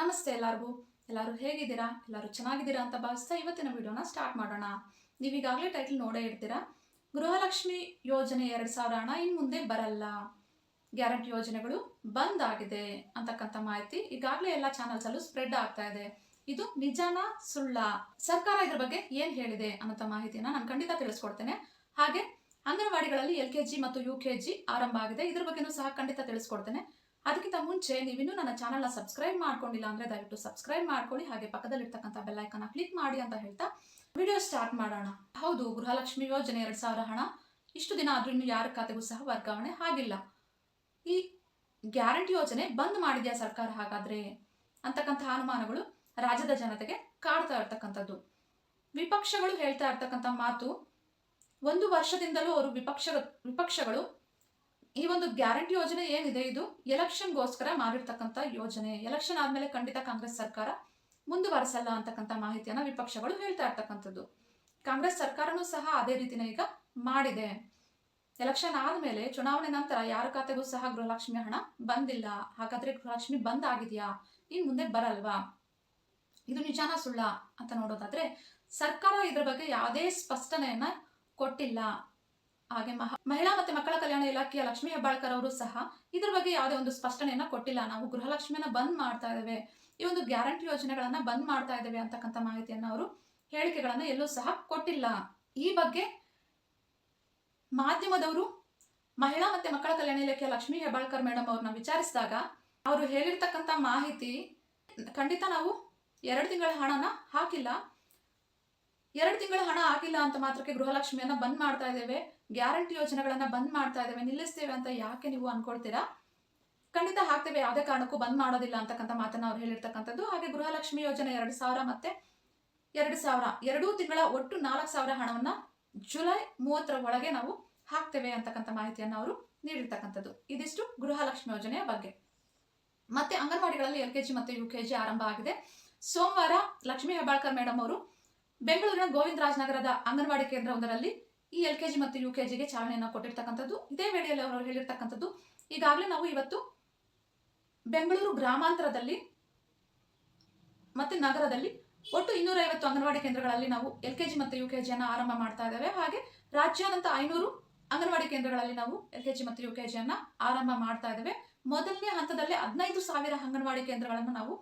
ನಮಸ್ತೆ ಎಲ್ಲರಿಗೂ. ಎಲ್ಲರೂ ಹೇಗಿದ್ದೀರಾ? ಎಲ್ಲರೂ ಚೆನ್ನಾಗಿದ್ದೀರಾ ಅಂತ ಭಾವಿಸ್ತಾ ಇವತ್ತಿನ ವಿಡಿಯೋನ ಸ್ಟಾರ್ಟ್ ಮಾಡೋಣ. ನೀವು ಈಗಾಗಲೇ ಟೈಟಲ್ ನೋಡೇ ಇರ್ತೀರಾ? ಗೃಹಲಕ್ಷ್ಮಿ ಯೋಜನೆ ಎರಡು ಸಾವಿರ ಹಣ ಇನ್ನು ಮುಂದೆ ಬರಲ್ಲ. ಗ್ಯಾರಂಟಿ ಯೋಜನೆಗಳು ಬಂದ್ ಆಗಿದೆ ಅಂತಕ್ಕಂಥ ಮಾಹಿತಿ ಈಗಾಗಲೇ ಎಲ್ಲ ಚಾನಲ್ಸಲ್ಲೂ ಸ್ಪ್ರೆಡ್ ಆಗ್ತಾ ಇದೆ. ಇದು ನಿಜಾನ ಸುಳ್ಳ? ಸರ್ಕಾರ ಇದ್ರ ಬಗ್ಗೆ ಏನು ಹೇಳಿದೆ ಅನ್ನೋ ಮಾಹಿತಿನ ನಾನು ಖಂಡಿತ ತಿಳಿಸ್ಕೊಡ್ತೇನೆ. ಹಾಗೆ ಅಂಗನವಾಡಿಗಳಲ್ಲಿ ಎಲ್ ಕೆ ಜಿ ಮತ್ತು ಯು ಕೆ ಜಿ ಆರಂಭ ಆಗಿದೆ. ಇದ್ರ ಬಗ್ಗೆನೂ ಸಹ ಖಂಡಿತ ತಿಳಿಸ್ಕೊಡ್ತೇನೆ. ಅದಕ್ಕಿಂತ ಮುಂಚೆ ನೀವಿನ್ನೂ ನನ್ನ ಚಾನಲ್ನ ಸಬ್ಸ್ಕ್ರೈಬ್ ಮಾಡ್ಕೊಂಡಿಲ್ಲ ಅಂದರೆ ದಯವಿಟ್ಟು ಸಬ್ಸ್ಕ್ರೈಬ್ ಮಾಡ್ಕೊಳ್ಳಿ. ಹಾಗೆ ಪಕ್ಕದಲ್ಲಿರ್ತಕ್ಕಂಥ ಬೆಲ್ಲೈಕನ್ನ ಕ್ಲಿಕ್ ಮಾಡಿ ಅಂತ ಹೇಳ್ತಾ ವಿಡಿಯೋ ಸ್ಟಾರ್ಟ್ ಮಾಡೋಣ. ಹೌದು, ಗೃಹಲಕ್ಷ್ಮಿ ಯೋಜನೆ ಎರಡು ಸಾವಿರ ಹಣ. ಇಷ್ಟು ದಿನ ಆದರೂ ಇನ್ನು ಯಾರ ಖಾತೆಗೂ ಸಹ ವರ್ಗಾವಣೆ ಆಗಿಲ್ಲ. ಈ ಗ್ಯಾರಂಟಿ ಯೋಜನೆ ಬಂದ್ ಮಾಡಿದೆಯಾ ಸರ್ಕಾರ ಹಾಗಾದರೆ? ಅಂತಕ್ಕಂಥ ಅನುಮಾನಗಳು ರಾಜ್ಯದ ಜನತೆಗೆ ಕಾಡ್ತಾ ಇರ್ತಕ್ಕಂಥದ್ದು. ವಿಪಕ್ಷಗಳು ಹೇಳ್ತಾ ಇರ್ತಕ್ಕಂಥ ಮಾತು, ಒಂದು ವರ್ಷದಿಂದಲೂ ಅವರು ವಿಪಕ್ಷ ವಿಪಕ್ಷಗಳು ಈ ಒಂದು ಗ್ಯಾರಂಟಿ ಯೋಜನೆ ಏನಿದೆ ಇದು? ಎಲೆಕ್ಷನ್ಗೋಸ್ಕರ ಮಾಡಿರ್ತಕ್ಕಂಥ ಯೋಜನೆ. ಎಲೆಕ್ಷನ್ ಆದಮೇಲೆ ಖಂಡಿತ ಕಾಂಗ್ರೆಸ್ ಸರ್ಕಾರ ಮುಂದುವರೆಸಲ್ಲ ಅಂತಕ್ಕಂಥ ಮಾಹಿತಿಯನ್ನು ವಿಪಕ್ಷಗಳು ಹೇಳ್ತಾ ಇರ್ತಕ್ಕಂಥದ್ದು. ಕಾಂಗ್ರೆಸ್ ಸರ್ಕಾರನೂ ಸಹ ಅದೇ ರೀತಿನೇ ಈಗ ಮಾಡಿದೆ. ಎಲೆಕ್ಷನ್ ಆದಮೇಲೆ ಚುನಾವಣೆ ನಂತರ ಯಾರ ಖಾತೆಗೂ ಸಹ ಗೃಹಲಕ್ಷ್ಮಿ ಹಣ ಬಂದಿಲ್ಲ. ಹಾಗಾದ್ರೆ ಗೃಹಲಕ್ಷ್ಮಿ ಬಂದ್ ಆಗಿದೆಯಾ? ಇನ್ ಮುಂದೆ ಬರಲ್ವಾ? ಇದು ನಿಜಾನ ಸುಳ್ಳ ಅಂತ ನೋಡೋದಾದ್ರೆ ಸರ್ಕಾರ ಇದ್ರ ಬಗ್ಗೆ ಯಾವುದೇ ಸ್ಪಷ್ಟನೆಯನ್ನ ಕೊಟ್ಟಿಲ್ಲ. ಹಾಗೆ ಮಹ, ಮಹಿಳಾ ಮತ್ತೆ ಮಕ್ಕಳ ಕಲ್ಯಾಣ ಇಲಾಖೆಯ ಲಕ್ಷ್ಮೀ ಹೆಬ್ಬಾಳ್ಕರ್ ಅವರು ಸಹ ಇದ್ರ ಬಗ್ಗೆ ಯಾವುದೇ ಒಂದು ಸ್ಪಷ್ಟನೆಯನ್ನ ಕೊಟ್ಟಿಲ್ಲ. ನಾವು ಗೃಹಲಕ್ಷ್ಮಿಯನ್ನ ಬಂದ್ ಮಾಡ್ತಾ ಇದ್ದೇವೆ. ಈ ಒಂದು ಗ್ಯಾರಂಟಿ ಯೋಜನೆಗಳನ್ನ ಬಂದ್ ಮಾಡ್ತಾ ಇದ್ದೇವೆ ಅಂತಕ್ಕಂಥ ಮಾಹಿತಿಯನ್ನ ಅವರು ಹೇಳಿಕೆಗಳನ್ನ ಎಲ್ಲೂ ಸಹ ಕೊಟ್ಟಿಲ್ಲ. ಈ ಬಗ್ಗೆ ಮಾಧ್ಯಮದವರು, ಮಹಿಳಾ ಮತ್ತೆ ಮಕ್ಕಳ ಕಲ್ಯಾಣ ಇಲಾಖೆಯ ಲಕ್ಷ್ಮೀ ಹೆಬ್ಬಾಳ್ಕರ್ ಮೇಡಮ್ ಅವ್ರನ್ನ ವಿಚಾರಿಸಿದಾಗ ಅವರು ಹೇಳಿರ್ತಕ್ಕಂಥ ಮಾಹಿತಿ ಖಂಡಿತ ನಾವು ಎರಡು ತಿಂಗಳ ಹಣನ ಹಾಕಿಲ್ಲ. ಎರಡು ತಿಂಗಳ ಹಣ ಆಗಿಲ್ಲ ಅಂತ ಮಾತ್ರಕ್ಕೆ ಗೃಹಲಕ್ಷ್ಮಿಯನ್ನ ಬಂದ್ ಮಾಡ್ತಾ ಇದ್ದೇವೆ. ಗ್ಯಾರಂಟಿ ಯೋಜನೆಗಳನ್ನ ಬಂದ್ ಮಾಡ್ತಾ ಇದ್ದೇವೆ. ನಿಲ್ಲಿಸ್ತೇವೆ ಅಂತ ಯಾಕೆ ನೀವು ಅನ್ಕೊಳ್ತೀರಾ? ಖಂಡಿತ ಹಾಕ್ತೇವೆ. ಯಾವುದೇ ಕಾರಣಕ್ಕೂ ಬಂದ್ ಮಾಡೋದಿಲ್ಲ ಅಂತಕ್ಕಂಥ ಮಾತನ್ನ ಅವ್ರು ಹೇಳಿರ್ತಕ್ಕಂಥದ್ದು. ಹಾಗೆ ಗೃಹಲಕ್ಷ್ಮಿ ಯೋಜನೆ ಎರಡು ಸಾವಿರ ಮತ್ತೆ ಎರಡು ಸಾವಿರ, ಎರಡೂ ತಿಂಗಳ ಒಟ್ಟು ನಾಲ್ಕು ಸಾವಿರ ಹಣವನ್ನ ಜುಲೈ ಮೂವತ್ತರ ಒಳಗೆ ನಾವು ಹಾಕ್ತೇವೆ ಅಂತಕ್ಕಂಥ ಮಾಹಿತಿಯನ್ನು ಅವರು ನೀಡಿರ್ತಕ್ಕಂಥದ್ದು. ಇದಿಷ್ಟು ಗೃಹಲಕ್ಷ್ಮಿ ಯೋಜನೆಯ ಬಗ್ಗೆ. ಮತ್ತೆ ಅಂಗನವಾಡಿಗಳಲ್ಲಿ ಎಲ್ ಕೆ ಜಿ ಮತ್ತು ಯು ಕೆ ಜಿ ಆರಂಭ ಆಗಿದೆ. ಸೋಮವಾರ ಲಕ್ಷ್ಮೀ ಹೆಬ್ಬಾಳ್ಕರ್ ಮೇಡಮ್ ಅವರು ಬೆಂಗಳೂರಿನ ಗೋವಿಂದರಾಜ್ ನಗರದ ಅಂಗನವಾಡಿ ಕೇಂದ್ರವೊಂದರಲ್ಲಿ ಈ ಎಲ್ ಕೆ ಜಿ ಮತ್ತು ಯು ಕೆ ಜಿಗೆ ಚಾಲನೆಯನ್ನು ಕೊಟ್ಟಿರ್ತಕ್ಕಂಥದ್ದು. ಇದೇ ವೇಳೆಯಲ್ಲಿ ಅವರು ಹೇಳಿರ್ತಕ್ಕಂಥದ್ದು. ಈಗಾಗಲೇ ನಾವು ಇವತ್ತು ಬೆಂಗಳೂರು ಗ್ರಾಮಾಂತರದಲ್ಲಿ ಮತ್ತೆ ನಗರದಲ್ಲಿ ಒಟ್ಟು ಇನ್ನೂರೈವತ್ತು ಅಂಗನವಾಡಿ ಕೇಂದ್ರಗಳಲ್ಲಿ ನಾವು ಎಲ್ ಕೆ ಜಿ ಮತ್ತು ಯು ಕೆ ಜಿಯನ್ನು ಆರಂಭ ಮಾಡ್ತಾ ಇದ್ದೇವೆ. ಹಾಗೆ ರಾಜ್ಯಾದ್ಯಂತ ಐನೂರು ಅಂಗನವಾಡಿ ಕೇಂದ್ರಗಳಲ್ಲಿ ನಾವು ಎಲ್ ಕೆ ಜಿ ಮತ್ತು ಯು ಕೆ ಜಿಯನ್ನು ಆರಂಭ ಮಾಡ್ತಾ ಇದ್ದೇವೆ. ಮೊದಲನೇ ಹಂತದಲ್ಲಿ ಹದಿನೈದು ಸಾವಿರ ಅಂಗನವಾಡಿ ಕೇಂದ್ರಗಳನ್ನು ನಾವು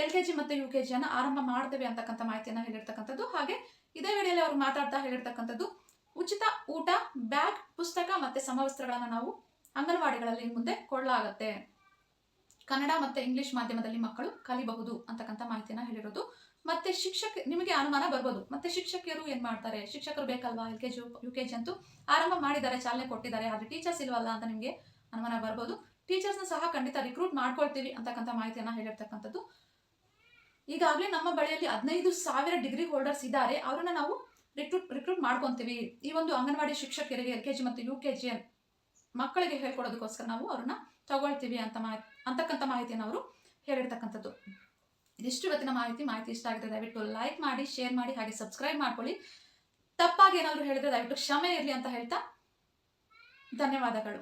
ಎಲ್ ಕೆ ಜಿ ಮತ್ತು ಯು ಕೆ ಜಿಯನ್ನು ಆರಂಭ ಮಾಡ್ತೇವೆ ಅಂತಕ್ಕಂಥ ಮಾಹಿತಿಯನ್ನು ಹೇಳಿರ್ತಕ್ಕಂಥದ್ದು. ಹಾಗೆ ಇದೇ ವೇಳೆಯಲ್ಲಿ ಅವರು ಮಾತಾಡ್ತಾ ಹೇಳಿರ್ತಕ್ಕಂಥದ್ದು, ಉಚಿತ ಊಟ, ಬ್ಯಾಗ್, ಪುಸ್ತಕ ಮತ್ತೆ ಸಮವಸ್ತ್ರಗಳನ್ನು ನಾವು ಅಂಗನವಾಡಿಗಳಲ್ಲಿ ಮುಂದೆ ಕೊಡಲಾಗತ್ತೆ. ಕನ್ನಡ ಮತ್ತೆ ಇಂಗ್ಲಿಷ್ ಮಾಧ್ಯಮದಲ್ಲಿ ಮಕ್ಕಳು ಕಲಿಬಹುದು ಅಂತಕ್ಕಂಥ ಮಾಹಿತಿಯನ್ನು ಹೇಳಿರೋದು. ಮತ್ತೆ ಶಿಕ್ಷಕ, ನಿಮಗೆ ಅನುಮಾನ ಬರ್ಬೋದು. ಮತ್ತೆ ಶಿಕ್ಷಕಿಯರು ಏನು ಮಾಡ್ತಾರೆ? ಶಿಕ್ಷಕರು ಬೇಕಲ್ವಾ? L K G, U K G ಅಂತೂ ಆರಂಭ ಮಾಡಿದ್ದಾರೆ, ಚಾಲನೆ ಕೊಟ್ಟಿದ್ದಾರೆ. ಆದ್ರೆ ಟೀಚರ್ಸ್ ಇಲ್ವಲ್ಲ ಅಂತ ನಿಮಗೆ ಅನುಮಾನ ಬರ್ಬೋದು. ಟೀಚರ್ಸ್ನ ಸಹ ಖಂಡಿತ ರಿಕ್ರೂಟ್ ಮಾಡ್ಕೊಳ್ತೀವಿ ಅಂತಕ್ಕಂಥ ಮಾಹಿತಿಯನ್ನು ಹೇಳಿರ್ತಕ್ಕಂಥದ್ದು. ಈಗಾಗಲೇ ನಮ್ಮ ಬಳಿಯಲ್ಲಿ ಹದಿನೈದು ಸಾವಿರ ಡಿಗ್ರಿ ಹೋಲ್ಡರ್ಸ್ ಇದ್ದಾರೆ. ಅವರನ್ನ ನಾವು ರಿಕ್ರೂಟ್ ರಿಕ್ರೂಟ್ ಮಾಡ್ಕೊತೀವಿ. ಈ ಒಂದು ಅಂಗನವಾಡಿ ಶಿಕ್ಷಕರಿಗೆ ಎಲ್ ಕೆ ಜಿ ಮತ್ತು ಯು ಕೆ ಜಿ ಮಕ್ಕಳಿಗೆ ಹೇಳ್ಕೊಡೋದಕ್ಕೋಸ್ಕರ ನಾವು ಅವ್ರನ್ನ ತಗೊಳ್ತೀವಿ ಅಂತ ಮಾಹಿತಿ ಅಂತಕ್ಕಂಥ ಮಾಹಿತಿಯನ್ನು ಅವರು ಹೇಳಿರ್ತಕ್ಕಂಥದ್ದು. ಇದಿಷ್ಟು ಇವತ್ತಿನ ಮಾಹಿತಿ. ಮಾಹಿತಿ ಇಷ್ಟ ಆಗಿದೆ ದಯವಿಟ್ಟು ಲೈಕ್ ಮಾಡಿ ಶೇರ್ ಮಾಡಿ, ಹಾಗೆ ಸಬ್ಸ್ಕ್ರೈಬ್ ಮಾಡ್ಕೊಳ್ಳಿ. ತಪ್ಪಾಗಿ ಏನಾದರೂ ಹೇಳಿದ್ರೆ ದಯವಿಟ್ಟು ಕ್ಷಮೆ ಇರಲಿ ಅಂತ ಹೇಳ್ತಾ ಧನ್ಯವಾದಗಳು.